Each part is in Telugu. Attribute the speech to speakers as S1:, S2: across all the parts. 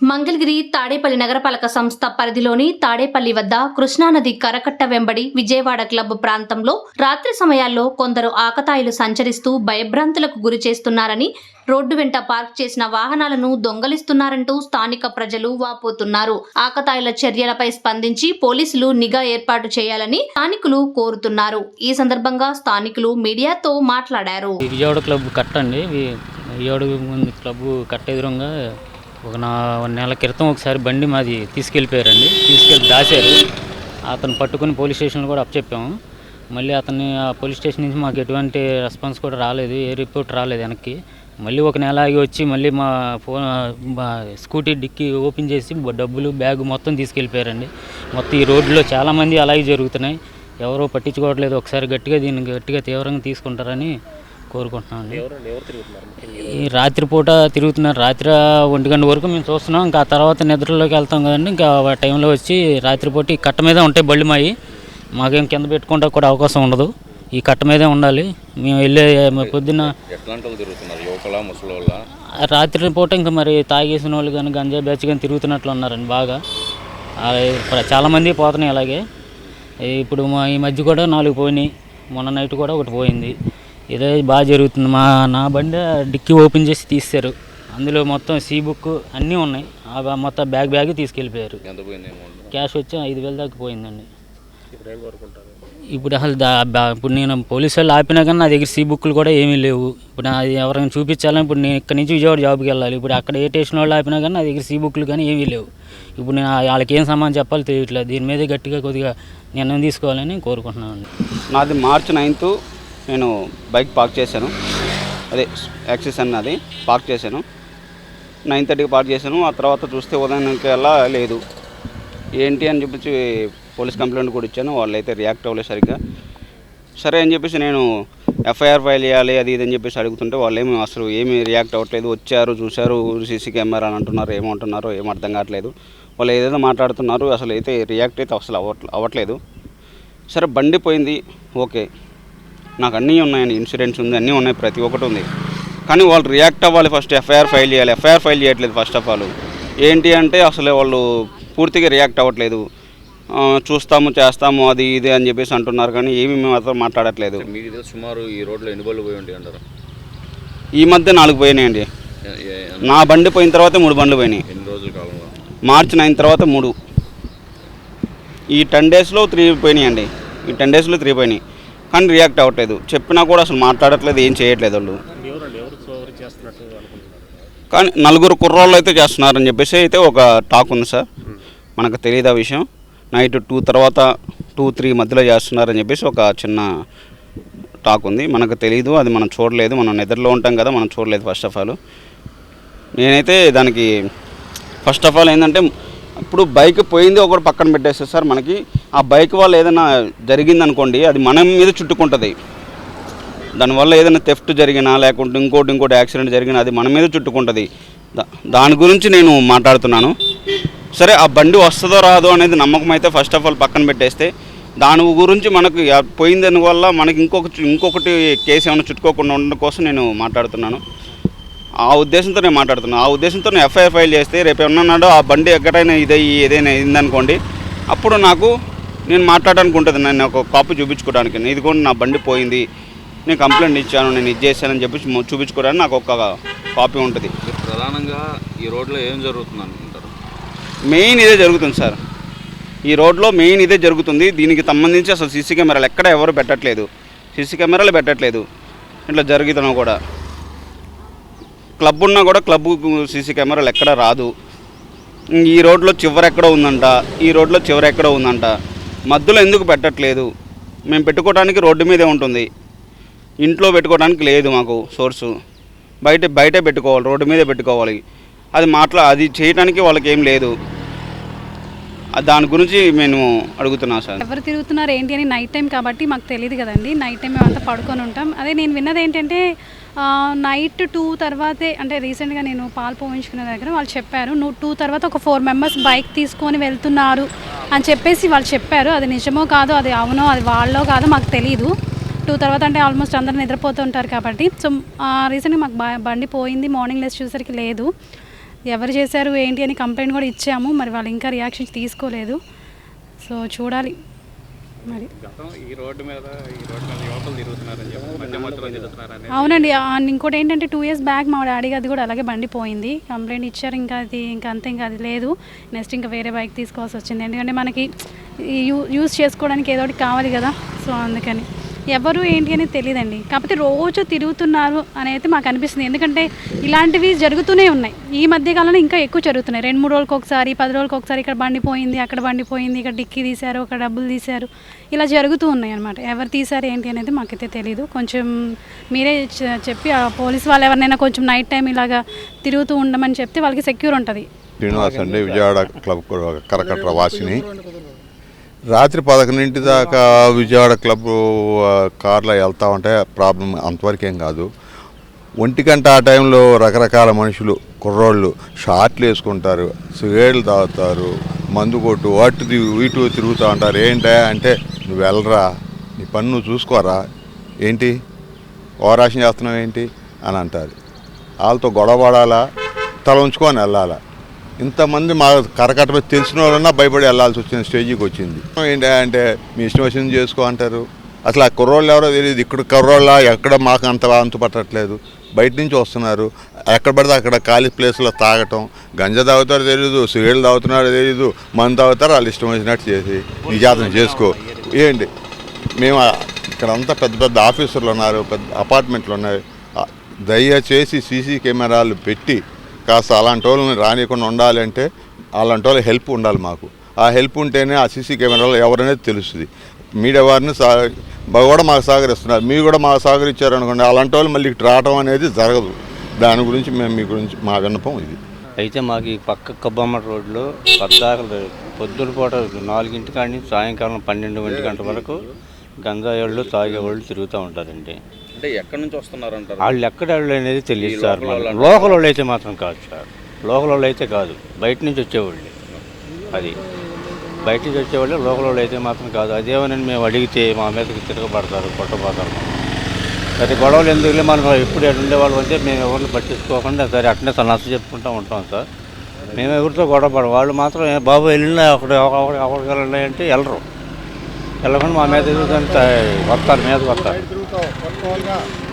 S1: మంగళగిరి తాడేపల్లి నగరపాలక సంస్థ పరిధిలోని తాడేపల్లి వద్ద కృష్ణానది కరకట్ట వెంబడి విజయవాడ క్లబ్ ప్రాంతంలో రాత్రి సమయాల్లో కొందరు ఆకతాయిలు సంచరిస్తూ భయభ్రాంతులకు గురి చేస్తున్నారని రోడ్డు వెంట పార్క్ చేసిన వాహనాలను దొంగలిస్తున్నారంటూ స్థానిక ప్రజలు వాపోతున్నారు. ఆకతాయిల చర్యలపై స్పందించి పోలీసులు నిఘా ఏర్పాటు చేయాలని స్థానికులు కోరుతున్నారు. ఈ సందర్భంగా స్థానికులు మీడియాతో మాట్లాడారు.
S2: విజయవాడ క్లబ్ కట్టండి. విజయవాడ క్లబ్ కట్ట ఎదురుగా ఒక నా నెల క్రితం ఒకసారి బండి మాది తీసుకెళ్ళిపోయారండి. తీసుకెళ్ళి దాచారు. అతను పట్టుకుని పోలీస్ స్టేషన్లో కూడా అప్పచెప్పాము. మళ్ళీ అతన్ని ఆ పోలీస్ స్టేషన్ నుంచి మాకు ఎటువంటి రెస్పాన్స్ కూడా రాలేదు. ఏ రిపోర్ట్ రాలేదు వెనక్కి. మళ్ళీ ఒక నెల ఆగి వచ్చి మళ్ళీ మా ఫోన్ మా స్కూటీ డిక్కీ ఓపెన్ చేసి డబ్బులు బ్యాగ్ మొత్తం తీసుకెళ్ళిపోయారండి. మొత్తం ఈ రోడ్లో చాలామంది అలాగే జరుగుతున్నాయి. ఎవరో పట్టించుకోవట్లేదు. ఒకసారి గట్టిగా దీన్ని గట్టిగా తీవ్రంగా తీసుకుంటారని కోరుకుంటున్నామండి ఈ రాత్రిపూట తిరుగుతున్నారు రాత్రి ఒంటి గంట వరకు మేము చూస్తున్నాం. ఇంకా ఆ తర్వాత నిద్రలోకి వెళ్తాం కదండి. ఇంకా ఆ టైంలో వచ్చి రాత్రిపూట ఈ కట్ట మీద ఉంటాయి బళ్ళు మాయి. మాకేం కింద పెట్టుకుంటా కూడా అవకాశం ఉండదు. ఈ కట్ట మీదే ఉండాలి. మేము వెళ్ళే పొద్దున్న రాత్రి పూట ఇంకా మరి తాగేసిన వాళ్ళు కానీ గంజా బ్యాచ్ కానీ తిరుగుతున్నట్లు ఉన్నారండి బాగా. చాలామంది పోతున్నాయి అలాగే. ఇప్పుడు మా ఈ మధ్య కూడా నాలుగు పోయినాయి. మొన్న నైట్ కూడా ఒకటి పోయింది. ఇదే బాగా జరుగుతుంది. మా నా బండి డిక్కీ ఓపెన్ చేసి తీశారు. అందులో మొత్తం సీ బుక్ అన్నీ ఉన్నాయి. మొత్తం బ్యాగ్ బ్యాగ్ తీసుకెళ్ళిపోయారు. క్యాష్ వచ్చి ఐదు వేల దాకా పోయిందండి. ఇప్పుడు అసలు ఇప్పుడు నేను పోలీసు వాళ్ళు ఆపినా కానీ నా దగ్గర సీ బుక్లు కూడా ఏమీ లేవు. ఇప్పుడు అది ఎవరైనా చూపించాలని ఇప్పుడు నేను ఇక్కడ నుంచి విజయవాడ జాబ్కి వెళ్ళాలి. ఇప్పుడు అక్కడ ఏ స్టేషన్ వాళ్ళు ఆపినా కానీ నా దగ్గర సీ బుక్లు కానీ ఏమీ లేవు. ఇప్పుడు నేను వాళ్ళకి ఏం సమాధానం చెప్పాలో తెలియట్లేదు. దీని మీద గట్టిగా కొద్దిగా నిర్ణయం తీసుకోవాలని కోరుకుంటున్నాను
S3: నాది మార్చ్ నైన్త్ నేను బైక్ పార్క్ చేశాను. అదే యాక్సిస్ అన్నది పార్క్ చేశాను. నైన్ థర్టీకి పార్క్ చేశాను. ఆ తర్వాత చూస్తే ఉదయానికల్లా లేదు. ఏంటి అని చెప్పేసి పోలీస్ కంప్లైంట్ కూడా ఇచ్చాను. వాళ్ళు అయితే రియాక్ట్ అవ్వలేదు సరిగ్గా. సరే అని చెప్పేసి నేను ఎఫ్ఐఆర్ ఫైల్ చేయాలి అది ఇది అని చెప్పేసి అడుగుతుంటే వాళ్ళు ఏమి అసలు ఏమి రియాక్ట్ అవ్వట్లేదు. వచ్చారు చూశారు సీసీ కెమెరా అని అంటున్నారు ఏమంటున్నారో ఏం అర్థం కావట్లేదు. వాళ్ళు ఏదేదో మాట్లాడుతున్నారు అసలు అయితే రియాక్ట్ అయితే అసలు అవ్వట్లేదు. సరే బండి పోయింది. ఓకే. నాకు అన్నీ ఉన్నాయండి ఇన్సూరెన్స్ ఉంది అన్నీ ఉన్నాయి ప్రతి ఒక్కటి ఉంది. కానీ వాళ్ళు రియాక్ట్ అవ్వాలి ఫస్ట్ ఎఫ్ఐఆర్ ఫైల్ చేయాలి. ఎఫ్ఐఆర్ ఫైల్ చేయట్లేదు ఫస్ట్ ఆఫ్ ఆల్. ఏంటి అంటే అసలు వాళ్ళు పూర్తిగా రియాక్ట్ అవ్వట్లేదు. చూస్తాము చేస్తాము అది ఇది అని చెప్పేసి అంటున్నారు కానీ ఏమి మేము అతను మాట్లాడట్లేదు.
S4: మీకు సుమారు ఈ రోడ్లో ఎన్ని బళ్ళు పోయి ఉంటాయి అంటారు?
S3: ఈ మధ్య నాలుగు పోయినాయండి. నా బండి పోయిన తర్వాత మూడు బండ్లు పోయినాయి.
S4: ఎన్ని రోజుల కాలంలో?
S3: మార్చి నైన్ తర్వాత మూడు. ఈ టెన్ డేస్లో త్రీ పోయినాయండి. ఈ టెన్ డేస్లో త్రీ పోయినాయి. కానీ రియాక్ట్ అవ్వట్లేదు. చెప్పినా కూడా అసలు మాట్లాడట్లేదు ఏం చేయట్లేదు వాళ్ళు. కానీ నలుగురు కుర్రోళ్ళు అయితే చేస్తున్నారని చెప్పేసి అయితే ఒక టాక్ ఉంది సార్. మనకు తెలియదు ఆ విషయం. నైట్ టూ తర్వాత టూ త్రీ మధ్యలో చేస్తున్నారని చెప్పేసి ఒక చిన్న టాక్ ఉంది. మనకు తెలియదు అది మనం చూడలేదు. మనం నిద్రలో ఉంటాం కదా మనం చూడలేదు ఫస్ట్ ఆఫ్ ఆల్. నేనైతే దానికి ఫస్ట్ ఆఫ్ ఆల్ ఏంటంటే ఇప్పుడు బైక్ పోయింది ఒకటి పక్కన పెట్టేస్తే సార్ మనకి ఆ బైక్ వల్ల ఏదైనా జరిగిందనుకోండి అది మన మీద చుట్టుకుంటుంది. దానివల్ల ఏదైనా థెఫ్ట్ జరిగినా లేకుంటే ఇంకోటి ఇంకోటి యాక్సిడెంట్ జరిగినా అది మన మీద చుట్టుకుంటుంది. దా- దాని గురించి నేను మాట్లాడుతున్నాను. సరే ఆ బండి వస్తుందో రాదో అనేది నమ్మకం అయితే ఫస్ట్ ఆఫ్ ఆల్ పక్కన పెట్టేస్తే దాని గురించి మనకు పోయిందని వల్ల మనకి ఇంకొక ఇంకొకటి కేసు ఏమైనా చుట్టుకోకుండా ఉండడం కోసం నేను మాట్లాడుతున్నాను. ఆ ఉద్దేశంతో నేను మాట్లాడుతున్నాను ఆ ఉద్దేశంతో నేను ఎఫ్ఐఆర్ ఫైల్ చేస్తే రేపు ఏమన్నాడో ఆ బండి ఎక్కడైనా ఇదయ్యి ఏదైనా అయిందనుకోండి అప్పుడు నాకు నేను మాట్లాడడానికి ఉంటుంది నేను ఒక కాపీ చూపించుకోవడానికి. ఇది కూడా నా బండి పోయింది నేను కంప్లైంట్ ఇచ్చాను నేను ఇది చేశానని చెప్పి చూపించుకోవడానికి నాకు ఒక కాపీ ఉంటుంది.
S4: ప్రధానంగా ఈ రోడ్లో ఏం జరుగుతుంది అనుకుంటారు?
S3: మెయిన్ ఇదే జరుగుతుంది సార్. ఈ రోడ్లో మెయిన్ ఇదే జరుగుతుంది. దీనికి సంబంధించి అసలు సీసీ కెమెరాలు ఎక్కడ ఎవరు పెట్టట్లేదు. సీసీ కెమెరాలు పెట్టట్లేదు. ఇట్లా జరుగుతున్నాం కూడా. క్లబ్ ఉన్నా కూడా క్లబ్ సీసీ కెమెరాలు ఎక్కడ రాదు. ఈ రోడ్లో చివరెక్కడ ఉందంట. ఈ రోడ్లో చివరెక్కడ ఉందంట. మధ్యలో ఎందుకు పెట్టట్లేదు? మేము పెట్టుకోవడానికి రోడ్డు మీదే ఉంటుంది. ఇంట్లో పెట్టుకోవడానికి లేదు మాకు సోర్సు. బయట బయటే పెట్టుకోవాలి రోడ్డు మీదే పెట్టుకోవాలి. అది మాట్లా అది చేయడానికి వాళ్ళకి ఏం లేదు దాని గురించి నేను అడుగుతున్నా సార్.
S5: ఎవరు తిరుగుతున్నారు ఏంటి అని నైట్ టైం కాబట్టి మాకు తెలియదు కదండి. నైట్ టైం మేమంతా పడుకొని ఉంటాం. అదే నేను విన్నది ఏంటంటే నైట్ టూ తర్వాతే అంటే రీసెంట్గా నేను పాలు పోయించుకున్న దగ్గర వాళ్ళు చెప్పారు నువ్వు టూ తర్వాత ఒక ఫోర్ మెంబర్స్ బైక్ తీసుకొని వెళ్తున్నారు అని చెప్పేసి వాళ్ళు చెప్పారు. అది నిజమో కాదో అది అవునో అది వాళ్ళో కాదో మాకు తెలియదు టూ తర్వాత అంటే ఆల్మోస్ట్ అందరూ నిద్రపోతూ ఉంటారు కాబట్టి. సో రీసెంట్గా మాకు బండి పోయింది మార్నింగ్ లెస్ చూసరికి లేదు. ఎవరు చేశారు ఏంటి అని కంప్లైంట్ కూడా ఇచ్చాము మరి వాళ్ళు ఇంకా రియాక్షన్ తీసుకోలేదు. సో చూడాలి. మరి. అవునండి ఇంకోటి ఏంటంటే టూ ఇయర్స్ బ్యాక్ మా డాడీ అది కూడా అలాగే బండి పోయింది. కంప్లైంట్ ఇచ్చారు ఇంకా అది ఇంకా అంతే ఇంకా అది లేదు. నెక్స్ట్ ఇంకా వేరే బైక్ తీసుకోవాల్సి వచ్చింది. ఎందుకంటే మనకి ఈ యూ యూస్ చేసుకోవడానికి ఏదో ఒకటి కావాలి కదా. సో అందుకని. ఎవరు ఏంటి అనేది తెలియదండి కాకపోతే రోజు తిరుగుతున్నారు అని అయితే మాకు అనిపిస్తుంది. ఎందుకంటే ఇలాంటివి జరుగుతూనే ఉన్నాయి. ఈ మధ్య కాలంలో ఇంకా ఎక్కువ జరుగుతున్నాయి. రెండు మూడు రోజులకు ఒకసారి పది రోజులకు ఒకసారి ఇక్కడ బండి పోయింది అక్కడ బండి పోయింది ఇక్కడ డిక్కీ తీశారు అక్కడ డబ్బులు తీశారు. ఇలా జరుగుతూ ఉన్నాయి అనమాట ఎవరు తీశారు ఏంటి అనేది మాకైతే తెలియదు కొంచెం మీరే చెప్పి ఆ పోలీస్ వాళ్ళు ఎవరినైనా కొంచెం నైట్ టైం ఇలాగా తిరుగుతూ ఉండమని చెప్తే వాళ్ళకి సెక్యూర్ ఉంటుంది.
S6: శ్రీనివాస్ అండి విజయవాడ క్లబ్ కరకట్ర వాసిని. రాత్రి పదకొండింటి దాకా విజయవాడ క్లబ్ కార్లో వెళ్తా ఉంటే ప్రాబ్లం అంతవరకు ఏం కాదు. ఒంటి గంట ఆ టైంలో రకరకాల మనుషులు కుర్రోళ్ళు షార్ట్లు వేసుకుంటారు సిగరేట్లు తాగుతారు మందు కొట్టు అటు ఇటు తిరుగుతూ ఉంటారు. ఏంటా అంటే నువ్వు వెళ్ళరా? నీ పని నువ్వు చూసుకోరా? ఏంటి? ఓవరాక్షన్ చేస్తున్నావు ఏంటి అని అంటారు. వాళ్ళతో గొడవ పడాలా? తల ఉంచుకొని వెళ్ళాలా? ఇంతమంది మా కరకట్ట మీద తెలిసిన వాళ్ళన్నా భయపడి వెళ్ళాల్సి వచ్చిన స్టేజీకి వచ్చింది. ఏంటి అంటే మీ ఇష్టం వచ్చింది చేసుకో అంటారు. అసలు ఆ కుర్రోళ్ళు ఎవరో తెలియదు. ఇక్కడ కుర్రోళ్ళ ఎక్కడ మాకు అంత అంతు పట్టట్లేదు. బయట నుంచి వస్తున్నారు. ఎక్కడ పడితే అక్కడ ఖాళీ ప్లేస్లో తాగటం. గంజ తాగుతారో తెలియదు సిగరెట్లు తాగుతున్నారో తెలియదు మందు తాగుతారో వాళ్ళు ఇష్టం వచ్చినట్టు చేసి నిజాతం చేసుకో. ఏంటి? మేము ఇక్కడ అంతా పెద్ద పెద్ద ఆఫీసర్లు ఉన్నారు పెద్ద అపార్ట్మెంట్లు ఉన్నాయి. దయచేసి సీసీ కెమెరాలు పెట్టి కాస్త అలాంటి వాళ్ళని రానియకుండా ఉండాలంటే అలాంటి వాళ్ళ హెల్ప్ ఉండాలి మాకు. ఆ హెల్ప్ ఉంటేనే ఆ సీసీ కెమెరాలో ఎవరనేది తెలుస్తుంది. మీడియా వారిని సా కూడా మాకు సహకరిస్తున్నారు. మీరు కూడా మాకు సహకరించారనుకోండి అలాంటి వాళ్ళు మళ్ళీ ఇటు రావడం అనేది జరగదు. దాని గురించి మేము మీ గురించి మా విన్నపం ఇది.
S7: అయితే మాకు ఈ పక్క కబ్బమ్మ రోడ్లో పద్దాకలు పొద్దున పూట నాలుగింటి కాడి సాయంకాలం పన్నెండు గంటల వరకు వరకు గంజాయోళ్ళు తాగేవాళ్ళు తిరుగుతూ ఉంటారండి.
S4: అంటే ఎక్కడి నుంచి వస్తున్నారంటారు?
S7: వాళ్ళు ఎక్కడ వాళ్ళు అనేది తెలియదు సార్
S4: లోకల్. వాళ్ళు
S7: అయితే మాత్రం కాదు సార్. లోకల్ వాళ్ళు అయితే కాదు. బయట నుంచి వచ్చేవాళ్ళు. అది. బయట నుంచి వచ్చేవాళ్ళు లోకల్ వాళ్ళు అయితే మాత్రం కాదు. అదేమని మేము అడిగితే మా మీదకి తిరగబడతారు కొట్టబోతారు. సరే గొడవలు ఎందుకులే మనం ఎప్పుడు ఎక్కడ ఉండేవాళ్ళు అంటే మేము ఎవరిని పట్టించుకోకుండా సరే అట్నే నచ్చ చెప్పుకుంటూ ఉంటాం సార్. మేము ఎవరితో గొడవ పడం వాళ్ళు మాత్రం "ఏ బాబు వెళ్ళినా అక్కడ అక్కడికి వెళ్ళండి అంటే వెళ్ళరు. వెళ్ళకుండా మా మీద ఎదుగుతుంటే వస్తారు మీద వస్తారు.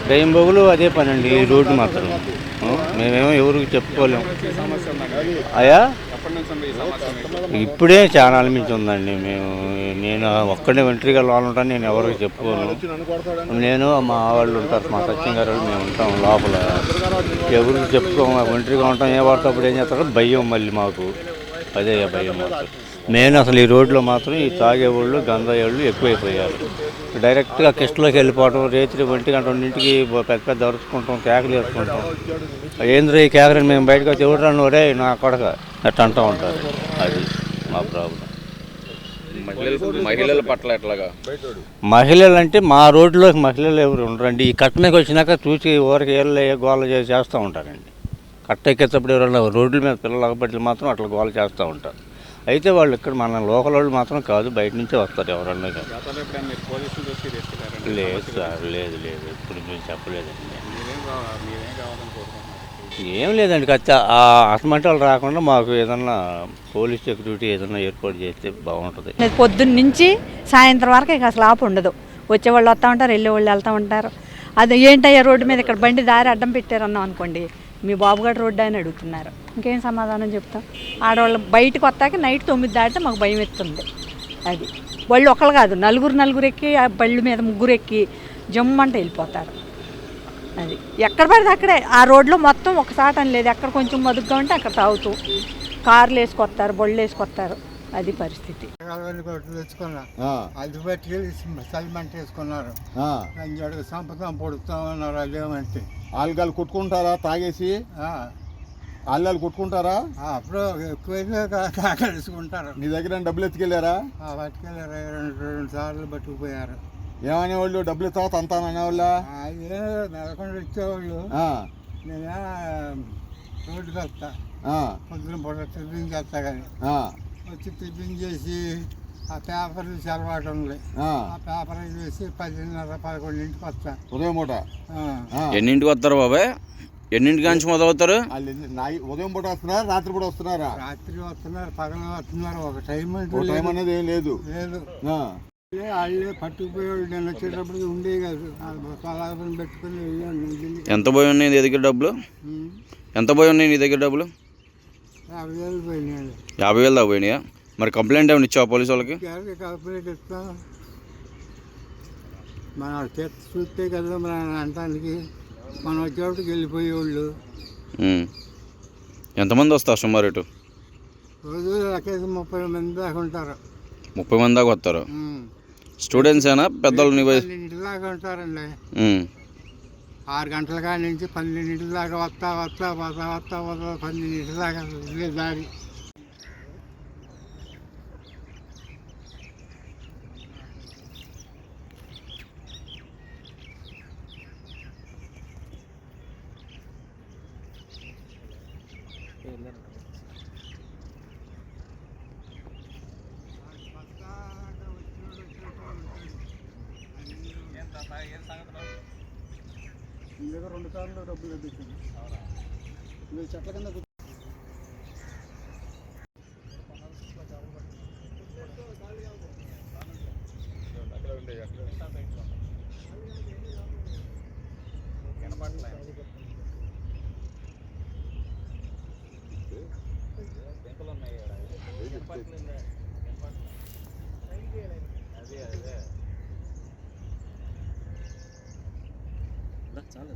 S7: దయ్యం బొగులు అదే పని అండి ఈ రోడ్డు మాత్రం. మేమేమో ఎవరికి చెప్పుకోలేము అయ్యా? ఇప్పుడే చాలా అనిపించి ఉందండి. మేము నేను ఒక్కడే ఒంటరిగా లోన్ ఉంటాను నేను ఎవరికి చెప్పుకోను. నేను మా వాళ్ళు ఉంటారు మా సత్యం గారు మేము ఉంటాం లోపల. ఎవరికి చెప్పుకోము ఒంటరిగా ఉంటాం ఏ వాడితే అప్పుడు ఏం చేస్తారో భయం మళ్ళీ మాకు. అదే భయం మాకు. నేను అసలు ఈ రోడ్లో మాత్రం ఈ తాగేవాళ్ళు గంజాయేళ్ళు ఎక్కువైపోయారు. డైరెక్ట్గా కిష్టలోకి వెళ్ళిపోవడం రేత్రి ఒంటి గంట రెండింటికి పెద్ద పెద్ద అరుచుకుంటాం కేకలు వేసుకుంటాం. ఏంద్ర ఈ కేకరని మేము బయటకు వచ్చి ఎవరు ఒరే నా కొడక. అట్లా అంటూ ఉంటారు. అది మా ప్రాబ్లం.
S4: మహిళలు మహిళల పట్ల ఎట్లాగా?
S7: మహిళలు అంటే మా రోడ్లోకి మహిళలు ఎవరు ఉండరండి. ఈ కట్ట మీదకి వచ్చినాక చూసి ఊరికి గోల చేసి చేస్తూ ఉంటారండి. కట్ట ఎక్కేటప్పుడు ఎవరైనా రోడ్ల మీద పిల్లలు అగబట్టి మాత్రం అట్లా గోల చేస్తూ ఉంటారు. అయితే వాళ్ళు ఇక్కడ మన లోకల్ వాళ్ళు మాత్రం కాదు బయట నుంచే వస్తారు ఎవరన్నా లేదు సార్ లేదు లేదు. ఇప్పుడు మేము చెప్పలేదండి ఏం లేదండి ఖచ్చితంగా ఆ అసమంటాలు రాకుండా మాకు ఏదన్నా పోలీస్ సెక్యూరిటీ ఏదన్నా ఏర్పాటు చేస్తే బాగుంటుంది.
S8: పొద్దున్న నుంచి సాయంత్రం వరకు ఇక అసలు ఆపు ఉండదు వచ్చేవాళ్ళు వస్తూ ఉంటారు వెళ్ళేవాళ్ళు వెళ్తూ ఉంటారు. అది ఏంటయ్యా రోడ్డు మీద ఇక్కడ బండి దారి అడ్డం పెట్టారన్నాం అనుకోండి మీ బాబుగారు రోడ్డు అని అడుగుతున్నారు. ఇంకేం సమాధానం చెప్తాం? ఆడవాళ్ళు బయటకు వస్తాక నైట్ తొమ్మిది దాటితే మాకు భయం ఎత్తుంది. అది. వాళ్ళు ఒకళ్ళు కాదు నలుగురు నలుగురు ఎక్కి ఆ బళ్ళు మీద ముగ్గురు ఎక్కి జమ్మంట వెళ్ళిపోతారు. అది. ఎక్కడ పడితే అక్కడే. ఆ రోడ్లో మొత్తం ఒక సాటం లేదు. ఎక్కడ కొంచెం మదుగ్గా ఉంటే అక్కడ తాగుతూ. కార్లు వేసుకొస్తారు బళ్ళు వేసుకొస్తారు. అది పరిస్థితి.
S9: తెచ్చుకున్నా. అది పట్టుకెళ్ళి సల్మంట వేసుకున్నారు. సంపదం పొడుస్తామన్నారు అదేమంటే
S6: ఆలుగాలు కొట్టుకుంటారా తాగేసి?
S9: ఆ,
S6: ఆళ్ళు కొట్టుకుంటారా?
S9: ఆ, అప్పుడు ఎక్కువైతే కాకరేసుకుంటారు
S6: నీ దగ్గర డబ్బులు ఎత్తుకెళ్ళారా?
S9: పట్టుకెళ్ళారు. రెండు రెండు సార్లు పట్టుకుపోయారు.
S6: ఏమనేవాళ్ళు డబ్బులు ఇస్తావా తంతాననేవాళ్ళ
S9: అదే నెలకొండ ఇచ్చేవాళ్ళు. నేనే రోడ్డుకి వస్తా. పొద్దున పూట చేస్తా కానీ వచ్చి టిఫిన్ చేసి ఆ పేపర్ చూసి అలవాటు ఉంది. ఆ. పేపర్ చూసి పదిన్నర పదకొండింటికి వస్తా.
S6: ఉదయం పూట?
S9: ఆ.
S4: ఎన్నింటికి వస్తారు బాబాయ్? ఎన్నింటి నుంచి మొదలవుతారు?
S6: ఉదయం పూట వస్తున్నారా రాత్రి పూట వస్తున్నారా?
S9: రాత్రి వస్తున్నారు పగలు వస్తున్నారు. ఒక టైం అంటూ
S6: టైం
S9: లేదు.
S6: అనేది ఏం లేదు.
S9: లేదు.
S6: ఆ.
S9: వాళ్ళే- పట్టుకుపోయేవాళ్ళు. నేను వచ్చేటప్పటికి ఉండే కాదు. పెట్టుకుని.
S4: ఎంత పోయి ఉన్నాయి నీ దగ్గర డబ్బులు. ఎంత పోయి ఉన్నాయి నీ దగ్గర డబ్బులు?
S9: యాభై వేలు
S4: దాకా పోయినాయా? మరి కంప్లైంట్ ఏమైనా ఇచ్చావా పోలీసు వాళ్ళకి?
S9: కంప్లైంట్ ఇస్తాం? మనం చేతి చూస్తే కదా మన అంటానికి. మనం వచ్చేటప్పటికి వెళ్ళిపోయేవాళ్ళు.
S4: ఎంతమంది వస్తారు సుమారు ఇటు?
S9: రోజు లెక్కేసి ముప్పై మంది దాకా ఉంటారు.
S4: ముప్పై మంది దాకా వస్తారు. స్టూడెంట్స్ ఏనా పెద్దలు
S9: దాకా ఉంటారండి. ఆరు గంటల కాడి నుంచి పన్నెండింటి దాకా వస్తా వస్తా వస్తా వస్తా వస్తా పన్నెండింటి దాకా దారి. ఇదే దారి రెండు సార్లు డబ్బులు లభించింది మీరు చెట్ల కింద కూర్చో-
S2: చాలా